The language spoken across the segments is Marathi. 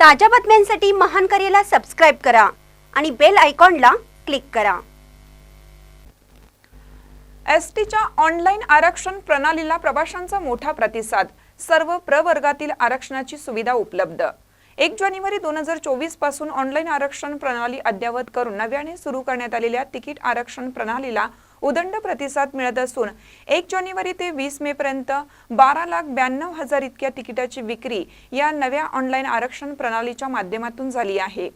ताज्या बातम्यांसाठी महान करेला सबस्क्राईब करा आणि बेल आयकॉनला क्लिक करा. एस टीच्या ऑनलाईन आरक्षण प्रणालीला प्रवाशांचा मोठा प्रतिसाद. सर्व प्रवर्गातील आरक्षणाची सुविधा उपलब्ध. एक जानेवारी दोन हजार चोवीसपासून ऑनलाईन आरक्षण प्रणाली अद्ययावत करून नव्याने सुरू करण्यात आलेल्या तिकीट आरक्षण प्रणालीला उदंड प्रतिसाद मिळत असून एक जानेवारी ते वीस मे पर्यंत बारा लाख ब्याण्णव हजार इतक्या तिकिटाची विक्री या नव्या ऑनलाईन आरक्षण प्रणालीच्या माध्यमातून झाली आहे.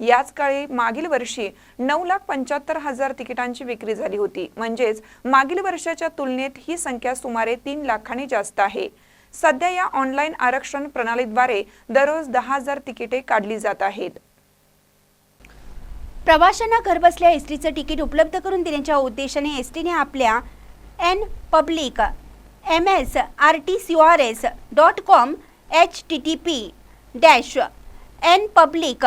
याच काळी मागील वर्षी नऊ लाख पंच्याहत्तर हजार तिकिटांची विक्री झाली होती. म्हणजेच मागील वर्षाच्या तुलनेत ही संख्या सुमारे तीन लाखांनी जास्त आहे. सध्या या ऑनलाईन आरक्षण प्रणालीद्वारे दररोज दहा हजार तिकिटे काढली जात आहेत. प्रवाशांना घरबसल्या एस टीचं तिकीट उपलब्ध करून देण्याच्या उद्देशाने एस टीने आपल्या N public M S R T C R S dot com H T T P dash N public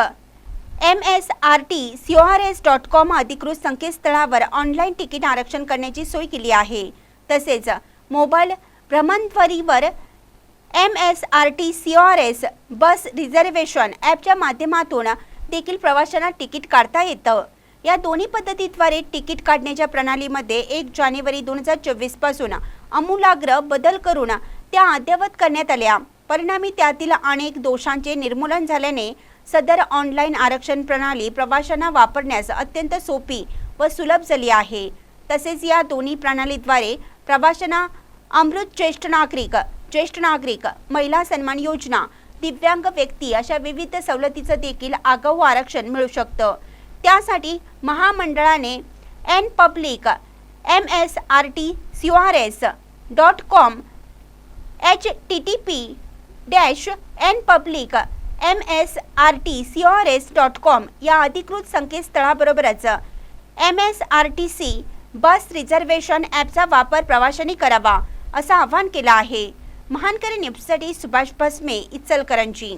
M S R T C R S dot com अधिकृत संकेतस्थळावर ऑनलाईन तिकीट आरक्षण करण्याची सोय केली आहे. तसेच mobile भ्रमणध्वरीवर M S R T C R S bus reservation ॲपच्या माध्यमातून देखील प्रवाशांना तिकीट काढता येतं. या दोन्ही पद्धतीद्वारे तिकीट काढण्याच्या प्रणालीमध्ये एक जानेवारी दोन हजार चोवीसपासून आमूलाग्र बदल करून त्या अद्ययावत करण्यात आल्या. परिणामी त्यातील अनेक दोषांचे निर्मूलन झाल्याने सदर ऑनलाईन आरक्षण प्रणाली प्रवाशांना वापरण्यास अत्यंत सोपी व सुलभ झाली आहे. तसेच या दोन्ही प्रणालीद्वारे प्रवाशांना अमृत ज्येष्ठ नागरिक ज्येष्ठ नागरिक महिला सन्मान योजना दिव्यांग व्यक्ती अशा विविध सवलतीचं देखील आगाऊ आरक्षण मिळू शकतं. त्यासाठी महामंडळाने N public M S R T C R S dot com H T T P dash N public M S R T C R S dot com या अधिकृत संकेतस्थळाबरोबरच M S R T C bus reservation ॲपचा वापर प्रवाशांनी करावा असं आवाहन केलं आहे. महानकरी न्यूजसाठी सुभाष भस्मे इचलकरंजी.